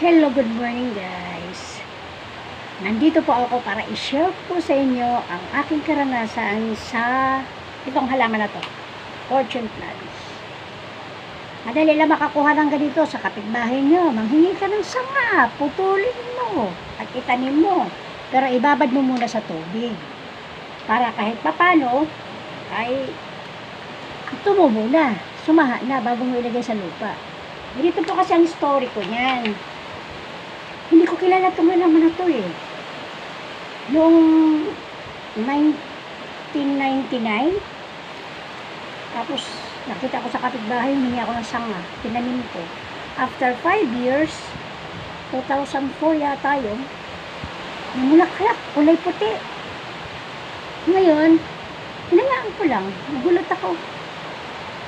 Hello, good morning guys. Nandito po ako para i-share po sa inyo ang aking karanasan sa itong halaman na to. Fortune plants. Madali lang makakuha ng ganito sa kapitbahay nyo. Manghingi ka ng sanga, putulin mo, at itanim mo. Pero ibabad mo muna sa tubig. Para kahit papano, ay tumubo na, sumaha na bago mo ilagay sa lupa. Ganito po kasi ang story ko niyan. Hindi ko kilala itong halaman na to eh. Noong 1999, tapos nakita ko sa kapitbahay, humingi ako ng sanga, tinanim ko. After 5 years, 2004 yata yun, namulaklak, kulay puti. Ngayon, hinayaan ko lang, nagulat ako.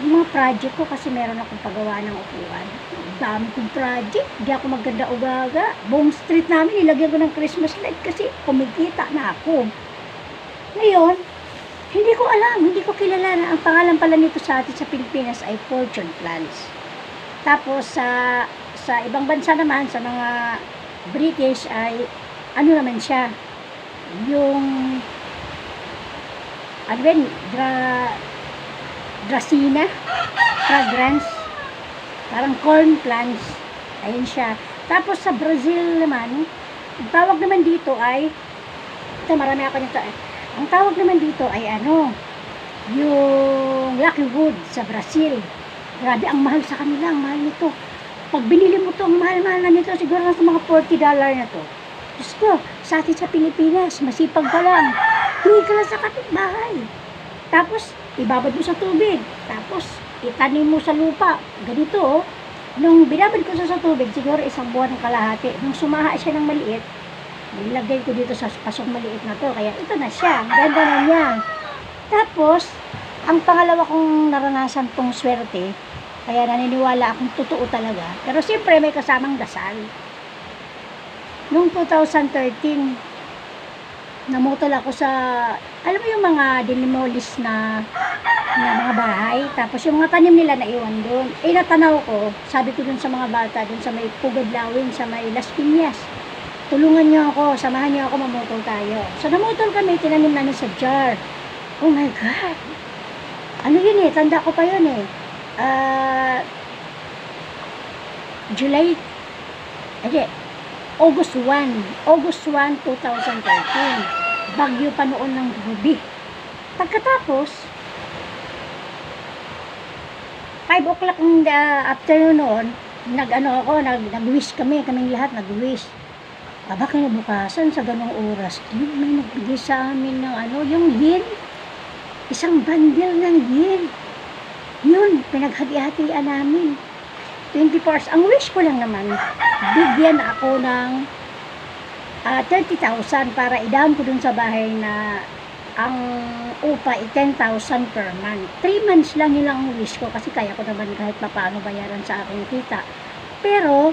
Yung mga project ko kasi meron akong pagawa ng upuan. Dami kong project. Di ako maganda ugaga. Buong street namin, nilagyan ko ng Christmas light kasi kumikita na ako. Ngayon, hindi ko alam, hindi ko kilala na ang pangalan pala nito sa atin sa Pilipinas ay fortune plants. Tapos sa sa ibang bansa naman, sa mga British ay ano naman siya, yung ano yun, Dracena, fragrance, parang corn plants, ayun siya. Tapos sa Brazil naman, ang tawag naman dito ay, ito marami ako nito eh, ang tawag naman dito ay ano, yung Lucky Wood sa Brazil. Grabe, ang mahal sa kanila, ang mahal nito. Pag binili mo to, ang mahal-mahal na nito, siguro nasa mga 40 dollar na to. Diyos ko, sa atin sa Pilipinas, masipag ka lang. Hindi ka lang sa kapitbahay. Tapos, ibabad mo sa tubig. Tapos, itanim mo sa lupa. Ganito, oh. Nung binabad ko siya sa tubig, siguro isang buwan ng kalahati. Nung sumaha siya ng maliit, nilagay ko dito sa pasong maliit na to. Kaya ito na siya. Ang Ganda na niya. Tapos, ang pangalawa kong naranasan tong swerte, kaya naniniwala akong totoo talaga. Pero siyempre may kasamang dasal. Noong 2013, namutol ako sa, alam mo yung mga dinimolish na, na mga bahay, tapos yung mga tanim nila naiwan doon. Eh, natanaw ko, sabi ko dun sa mga bata, dun sa may Pugadlawin, sa may Las Piñas, tulungan niyo ako, samahan niyo ako, mamutol tayo. So, namutol kami, tinanim namin sa jar. Oh my God! Ano yun eh, tanda ko pa yun eh. Ah, July, hindi, August 1. August 1, 2013. Bagyo pa noon ng gabi. Pagkatapos, 5 o'clock in the afternoon noon, nag-ano ako, nag, nag-wish kami, kaming lahat nag-wish. Aba, kinabukasan sa ganong oras, yun, may nagbigay sa amin ng ano, yung yin. Isang bundle ng yin. Yun, pinaghati-hatian namin. 24 hours. Ang wish ko lang naman, bigyan ako ng ah, 30,000 para idaan ko dun sa bahay na ang upa ay 10,000 per month. 3 months lang yun ang wish ko kasi kaya ko naman kahit papaano bayaran sa aking kita. Pero,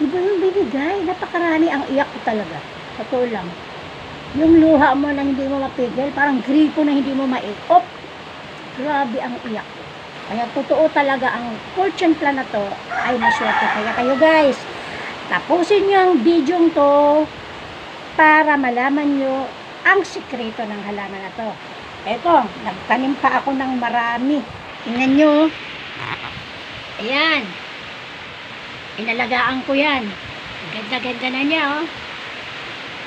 iba yung binigay. Napakarami ang iyak ko talaga. Totoo lang. Yung luha mo na hindi mo mapigil, parang gripo na hindi mo maikop. Grabe ang iyak. Kaya totoo talaga ang fortune plan na to ay maswerte. Kaya kayo guys, tapusin nyo ang video to para malaman nyo ang sikreto ng halaman na to. Eto, nagtanim pa ako ng marami. Tingnan nyo. Ayan. Inalagaan ko yan. Ganda-ganda na niya, oh.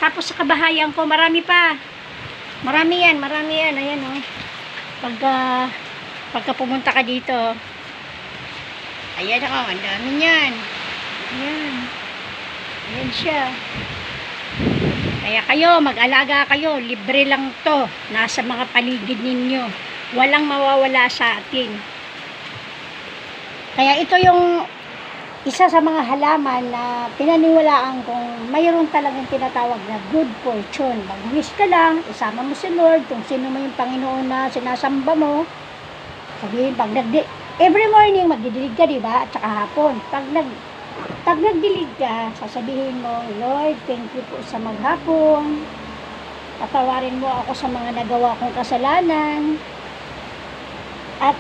Tapos sa kabahayan ko, marami pa. Marami yan, marami yan. Ayan, oh. Pagka, pagka pumunta ka dito, ayan ako, ang dami niyan. Ayan. Ayan siya. Kaya kayo, mag-alaga kayo. Libre lang to. Nasa mga paligid ninyo. Walang mawawala sa atin. Kaya ito yung isa sa mga halaman na pinaniwalaan kong mayroon talagang tinatawag na good fortune. Mag-wish ka lang, isama mo si Lord, kung sino mo yung Panginoon na sinasamba mo. Sabihin, pag nagdi every morning magdidilig ka, di ba? At saka hapon. Pag nag pag nagdilig ka, sasabihin mo, Lord, thank you po sa maghapon. Patawarin mo ako sa mga nagawa kong kasalanan. At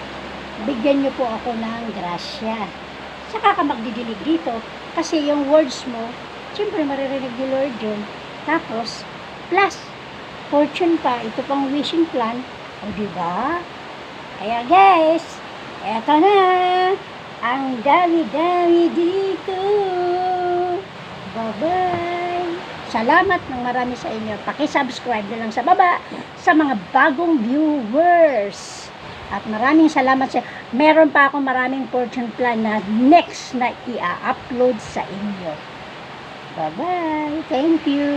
bigyan niyo po ako ng grasya saka ka magdidilig dito. Kasi yung words mo, siyempre maririnig ni Lord yun. Tapos, plus, fortune pa, ito pang wishing plan. O, di ba? Kaya guys, eto na, ang dami-dami dito. Bye-bye. Salamat ng marami sa inyo. Paki-subscribe na lang sa baba sa mga bagong viewers. At maraming salamat sa Meron pa akong maraming fortune plan na next na i-upload sa inyo. Bye-bye. Thank you.